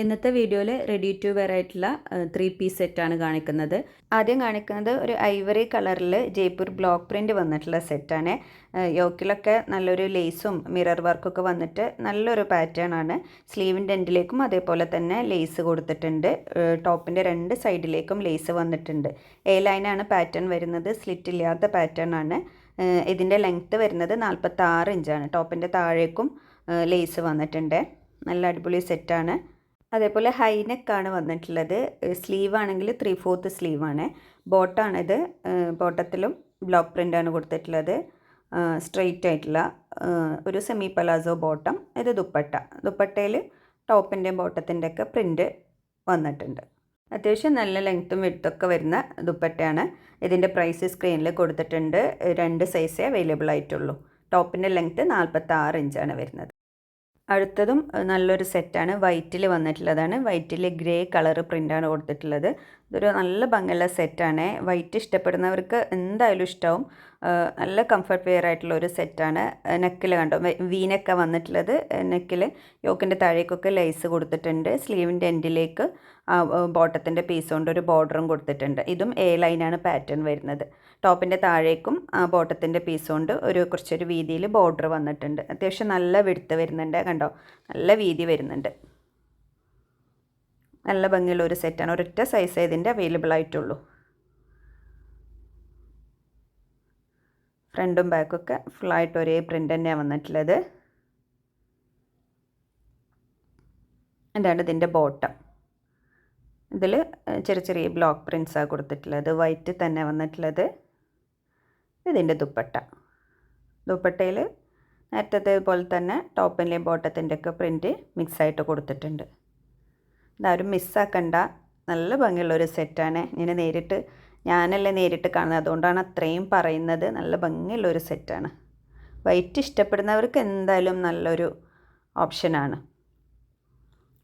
ഇന്നത്തെ വീഡിയോയിൽ ready to wear ആയിട്ടുള്ള ത്രീ പീസ് സെറ്റാണ് കാണിക്കുന്നത്. ആദ്യം കാണിക്കുന്നത് ഒരു ഐവറി കളറിൽ ജയ്പൂർ ബ്ലോക്ക് പ്രിന്റ് വന്നിട്ടുള്ള സെറ്റാണ് യോക്കിലൊക്കെ നല്ലൊരു ലേസും മിറർ വർക്കൊക്കെ വന്നിട്ട് നല്ലൊരു പാറ്റേൺ ആണ്. സ്ലീവിന്റെ എൻഡിലേക്കും അതേപോലെ തന്നെ ലേസ് കൊടുത്തിട്ടുണ്ട്. ടോപ്പിന്റെ രണ്ട് സൈഡിലേക്കും ലേസ് വന്നിട്ടുണ്ട്. എ ലൈനാണ് പാറ്റേൺ വരുന്നത്. സ്ലിറ്റ് ഇല്ലാത്ത പാറ്റേൺ ആണ്. ഇതിന്റെ ലെങ്ത്ത് വരുന്നത് നാൽപ്പത്താറ് ഇഞ്ചാണ് ടോപ്പിന്റെ താഴേക്കും ലേസ് വന്നിട്ടുണ്ട്. നല്ല അടിപൊളി സെറ്റാണ് അതേപോലെ ഹൈനെക്കാണ് വന്നിട്ടുള്ളത്. സ്ലീവ് ആണെങ്കിൽ ത്രീ ഫോർത്ത് സ്ലീവാണ് ബോട്ടാണിത് ബോട്ടത്തിലും ബ്ലോക്ക് പ്രിന്റാണ് കൊടുത്തിട്ടുള്ളത്. സ്ട്രെയിറ്റ് ആയിട്ടുള്ള ഒരു സെമി പലാസോ ബോട്ടം ഇത് ദുപ്പട്ട. ദുപ്പട്ടയിൽ ടോപ്പിന്റെയും ബോട്ടത്തിന്റെ ഒക്കെ പ്രിന്റ് വന്നിട്ടുണ്ട്. അത്യാവശ്യം നല്ല ലെങ്ത്തും വിടുത്തൊക്കെ വരുന്ന ദുപ്പട്ടയാണ്. ഇതിന്റെ പ്രൈസ് സ്ക്രീനിൽ കൊടുത്തിട്ടുണ്ട്. രണ്ട് സൈസേ അവൈലബിൾ ആയിട്ടുള്ളൂ. ടോപ്പിന്റെ ലെങ്ത്ത് നാൽപ്പത്താറ് ഇഞ്ചാണ് വരുന്നത്. അടുത്തതും നല്ലൊരു സെറ്റാണ്. വൈറ്റിൽ വന്നിട്ടുള്ളതാണ്. വൈറ്റിൽ ഗ്രേ കളർ പ്രിന്റാണ് കൊടുത്തിട്ടുള്ളത്. ഇതൊരു നല്ല ഭംഗിയുള്ള സെറ്റാണ്. വൈറ്റ് ഇഷ്ടപ്പെടുന്നവർക്ക് എന്തായാലും ഇഷ്ടമാവും നല്ല കംഫർട്ട് വെയർ ആയിട്ടുള്ള ഒരു സെറ്റാണ് നെക്കിൽ കണ്ടോ? വീനൊക്കെ വന്നിട്ടുള്ളത്. നെക്കിൽ യോക്കിന്റെ താഴേക്കൊക്കെ ലൈസ് കൊടുത്തിട്ടുണ്ട്. സ്ലീവിന്റെ എൻഡിലേക്ക് ബോട്ടത്തിന്റെ പീസ് കൊണ്ട് ഒരു ബോർഡറും കൊടുത്തിട്ടുണ്ട്. ഇതും എ ലൈനാണ് പാറ്റേൺ വരുന്നത്. ടോപ്പിന്റെ താഴേക്കും ബോട്ടത്തിന്റെ പീസ് കൊണ്ട് ഒരു കുറച്ചൊരു വീതിയിൽ ബോർഡർ വന്നിട്ടുണ്ട്. അത്യാവശ്യം നല്ല വിടുത്ത് വരുന്നുണ്ട്. കണ്ടോ? നല്ല വീതി വരുന്നുണ്ട്. നല്ല ഭംഗിയുള്ള ഒരു സെറ്റാണ് ഒരൊറ്റ സൈസ് ഇതിന്റെ അവൈലബിൾ ആയിട്ടുള്ളൂ. ഫ്രണ്ടും ബാക്കൊക്കെ ഫുള്ളായിട്ട് ഒരേ പ്രിന്റ് തന്നെയാണ് വന്നിട്ടുള്ളത്. എന്താണ് ഇതിന്റെ ബോട്ടം ഇതിൽ ചെറിയ ചെറിയ ബ്ലോക്ക് പ്രിൻസാണ് കൊടുത്തിട്ടുള്ളത്. വൈറ്റ് തന്നെ വന്നിട്ടുള്ളത്. ഇതിന്റെ ദുപ്പട്ട. ദുപ്പട്ടയിൽ നേരത്തെ പോലെ തന്നെ ടോപ്പിന്റെയും ബോട്ടത്തിന്റെ ഒക്കെ പ്രിന്റ് മിക്സായിട്ട് കൊടുത്തിട്ടുണ്ട്. ഇതാരും മിസ്സാക്കണ്ട നല്ല ഭംഗിയുള്ളൊരു സെറ്റാണ് ഇങ്ങനെ നേരിട്ട് ഞാനല്ലേ നേരിട്ട് കാണുന്നത്? അതുകൊണ്ടാണ് അത്രയും പറയുന്നത്. നല്ല ഭംഗിയുള്ളൊരു സെറ്റാണ്. വൈറ്റ് ഇഷ്ടപ്പെടുന്നവർക്ക് എന്തായാലും നല്ലൊരു ഓപ്ഷനാണ്.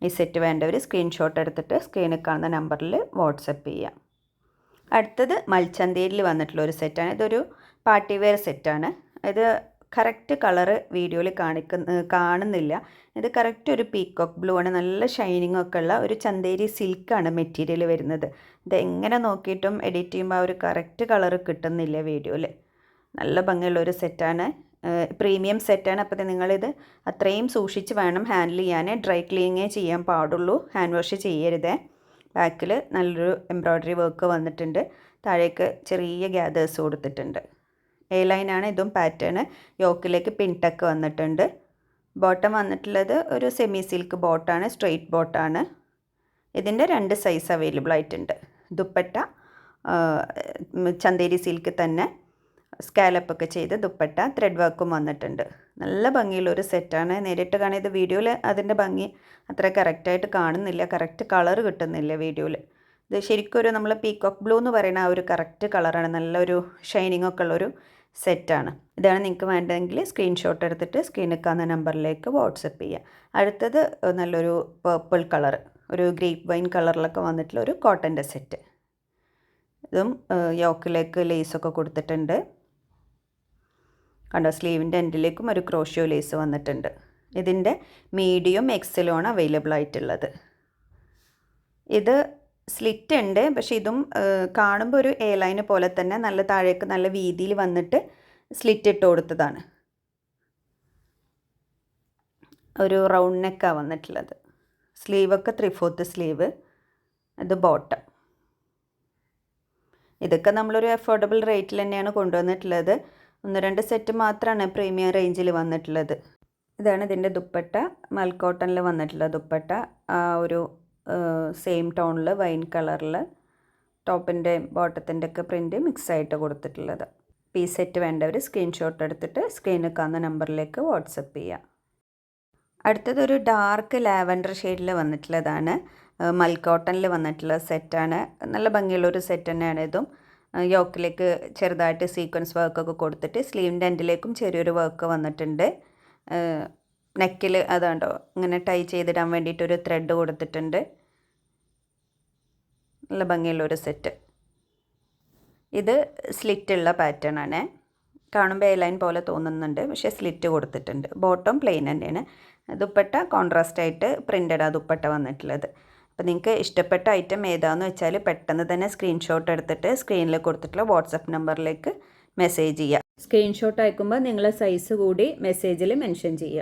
ഈ സെറ്റ് വേണ്ടവർ സ്ക്രീൻഷോട്ട് എടുത്തിട്ട് സ്ക്രീനിൽ കാണുന്ന നമ്പറിൽ വാട്സപ്പ് ചെയ്യാം. അടുത്തത് മൽച്ചന്തേരിൽ വന്നിട്ടുള്ള ഒരു സെറ്റാണ്. ഇതൊരു പാർട്ടി വെയർ സെറ്റാണ്. ഇത് കറക്റ്റ് കളറ് വീഡിയോയിൽ കാണിക്കുന്ന കാണുന്നില്ല. ഇത് കറക്റ്റ് ഒരു പീക്കോക്ക് ബ്ലൂ ആണ്. നല്ല ഷൈനിങ് ഒക്കെ ഉള്ള ഒരു ചന്തേരി സിൽക്കാണ് മെറ്റീരിയൽ വരുന്നത്. ഇത് എങ്ങനെ നോക്കിയിട്ടും എഡിറ്റ് ചെയ്യുമ്പോൾ ആ ഒരു കറക്റ്റ് കളറ് കിട്ടുന്നില്ല വീഡിയോയിൽ. നല്ല ഭംഗിയുള്ള ഒരു സെറ്റാണ് പ്രീമിയം സെറ്റാണ് അപ്പോൾ നിങ്ങളിത് അത്രയും സൂക്ഷിച്ച് വേണം ഹാൻഡിൽ ചെയ്യാൻ ഡ്രൈ ക്ലീനിങ്ങേ ചെയ്യാൻ പാടുള്ളൂ. ഹാൻഡ് വാഷ് ചെയ്യരുതേ. ബാക്കിൽ നല്ലൊരു എംബ്രോയ്ഡറി വർക്ക് വന്നിട്ടുണ്ട്. താഴേക്ക് ചെറിയ ഗ്യാദേഴ്സ് കൊടുത്തിട്ടുണ്ട്. എ ലൈനാണ് ഇതും പാറ്റേൺ യോക്കിലേക്ക് പിൻടക്ക് വന്നിട്ടുണ്ട്. ബോട്ടം വന്നിട്ടുള്ളത് ഒരു സെമി സിൽക്ക് ബോട്ടാണ് സ്ട്രെയിറ്റ് ബോട്ടാണ് ഇതിന്റെ രണ്ട് സൈസ് അവൈലബിൾ ആയിട്ടുണ്ട്. ദുപ്പട്ട ചന്തേരി സിൽക്ക് തന്നെ സ്കാലപ്പൊക്കെ ചെയ്ത് ദുപ്പട്ട ത്രെഡ് വർക്കും വന്നിട്ടുണ്ട്. നല്ല ഭംഗിയുള്ള ഒരു സെറ്റാണ് നേരിട്ട് കാണാൻ വീഡിയോയിൽ അതിന്റെ ഭംഗി അത്ര കറക്റ്റായിട്ട് കാണുന്നില്ല. കറക്റ്റ് കളർ കിട്ടുന്നില്ല വീഡിയോയിൽ ഇത് ശരിക്കും ഒരു നമ്മൾ പീക്കോക്ക് ബ്ലൂ എന്ന് പറയുന്ന ആ ഒരു കറക്റ്റ് കളറാണ് നല്ലൊരു ഷൈനിങ് ഒക്കെ ഉള്ളൊരു സെറ്റാണ്. ഇതാണ് നിങ്ങൾക്ക് വേണ്ടതെങ്കിൽ സ്ക്രീൻഷോട്ട് എടുത്തിട്ട് സ്ക്രീനിൽ കാണുന്ന നമ്പറിലേക്ക് വാട്സപ്പ് ചെയ്യുക. അടുത്തത് നല്ലൊരു പേർപ്പിൾ കളർ ഒരു ഗ്രേപ്പ് വൈൻ കളറിലൊക്കെ വന്നിട്ടുള്ള ഒരു കോട്ടന്റെ സെറ്റ് ഇതും യോക്കിലേക്ക് ലേസൊക്കെ കൊടുത്തിട്ടുണ്ട്. കണ്ടോ സ്ലീവിന്റെ എൻഡിലേക്കും ഒരു ക്രോഷ്യോ ലേസ് വന്നിട്ടുണ്ട്. ഇതിന്റെ മീഡിയം എക്സലുമാണ് അവൈലബിൾ ആയിട്ടുള്ളത്. ഇത് സ്ലിറ്റ് ഉണ്ട് പക്ഷെ ഇതും കാണുമ്പോൾ ഒരു എ പോലെ തന്നെ നല്ല താഴേക്ക് നല്ല വീതിയിൽ വന്നിട്ട് സ്ലിറ്റ് ഇട്ട് കൊടുത്തതാണ്. ഒരു റൗണ്ട് നെക്കാണ് വന്നിട്ടുള്ളത്. സ്ലീവൊക്കെ ത്രീ ഫോർത്ത് സ്ലീവ് ഇത് ബോട്ടം. ഇതൊക്കെ നമ്മളൊരു അഫോർഡബിൾ റേറ്റിൽ തന്നെയാണ് കൊണ്ടുവന്നിട്ടുള്ളത്. ഒന്ന് രണ്ട് സെറ്റ് മാത്രമാണ് പ്രീമിയം റേഞ്ചിൽ വന്നിട്ടുള്ളത്. ഇതാണ് ഇതിന്റെ ദുപ്പട്ട. മൽക്കോട്ടണിൽ വന്നിട്ടുള്ള ദുപ്പട്ട. ഒരു സെയിം ടോണിൽ വൈൻ കളറിൽ ടോപ്പിന്റെ ബോട്ടത്തിന്റെ ഒക്കെ പ്രിന്റ് മിക്സ് ആയിട്ട് കൊടുത്തിട്ടുള്ളത്. പി സെറ്റ് വേണ്ടവർ സ്ക്രീൻഷോട്ട് എടുത്തിട്ട് സ്ക്രീനിൽ കാണുന്ന നമ്പറിലേക്ക് വാട്സപ്പ് ചെയ്യുക അടുത്തതൊരു ഡാർക്ക് ലാവൻഡർ ഷെയ്ഡിൽ വന്നിട്ടുള്ളതാണ്. മൽക്കോട്ടണിൽ വന്നിട്ടുള്ള സെറ്റാണ് നല്ല ഭംഗിയുള്ള ഒരു സെറ്റ് തന്നെയാണ് ഇതും. യോക്കിലേക്ക് ചെറുതായിട്ട് സീക്വൻസ് വർക്കൊക്കെ കൊടുത്തിട്ട് സ്ലീവിന്റെ എൻഡിലേക്കും ചെറിയൊരു വർക്ക് വന്നിട്ടുണ്ട്. നെക്കിൽ അതുണ്ടോ ഇങ്ങനെ ടൈ ചെയ്തിടാൻ വേണ്ടിയിട്ടൊരു ത്രെഡ് കൊടുത്തിട്ടുണ്ട്. നല്ല ഭംഗിയുള്ളൊരു സെറ്റ് ഇത് സ്ലിറ്റുള്ള പാറ്റേൺ ആണ്. കാണുമ്പോൾ ലൈൻ പോലെ തോന്നുന്നുണ്ട് പക്ഷേ സ്ലിറ്റ് കൊടുത്തിട്ടുണ്ട്. ബോട്ടം പ്ലെയിൻ തന്നെയാണ്. ദുപ്പട്ട കോൺട്രാസ്റ്റ് ആയിട്ട് പ്രിന്റഡ് ആ ദുപ്പട്ട വന്നിട്ടുള്ളത്. അപ്പോൾ നിങ്ങൾക്ക് ഇഷ്ടപ്പെട്ട ഐറ്റം ഏതാണെന്ന് വെച്ചാൽ പെട്ടെന്ന് തന്നെ സ്ക്രീൻഷോട്ട് എടുത്തിട്ട് സ്ക്രീനിൽ കൊടുത്തിട്ടുള്ള വാട്സപ്പ് നമ്പറിലേക്ക് മെസ്സേജ് ചെയ്യുക സ്ക്രീൻഷോട്ട് അയക്കുമ്പോൾ നിങ്ങളെ സൈസ് കൂടി മെസ്സേജിൽ മെൻഷൻ ചെയ്യുക